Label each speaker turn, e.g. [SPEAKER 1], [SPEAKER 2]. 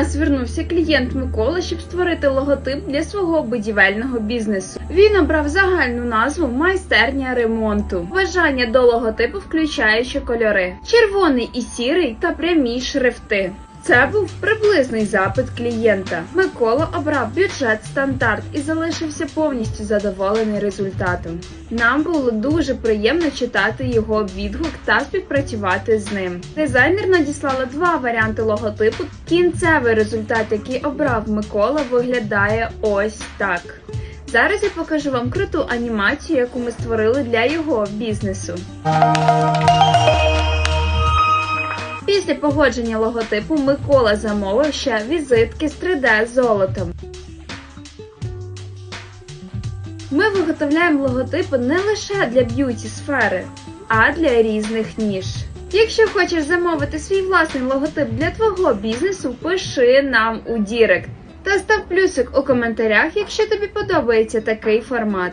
[SPEAKER 1] нас звернувся клієнт Микола, щоб створити логотип для свого будівельного бізнесу. Він обрав загальну назву майстерня ремонту. Бажання до логотипу включаючи кольори: червоний і сірий та прямі шрифти. Це був приблизний запит клієнта. Микола обрав бюджет стандарт і залишився повністю задоволений результатом. Нам було дуже приємно читати його відгук та співпрацювати з ним. Дизайнер надіслала два варіанти логотипу. Кінцевий результат, який обрав Микола, виглядає ось так. Зараз я покажу вам круту анімацію, яку ми створили для його бізнесу. Після погодження логотипу Микола замовив ще візитки з 3D золотом. Ми виготовляємо логотипи не лише для б'юті сфери, а для різних ніж. Якщо хочеш замовити свій власний логотип для твого бізнесу, пиши нам у Дірект та став плюсик у коментарях, якщо тобі подобається такий формат.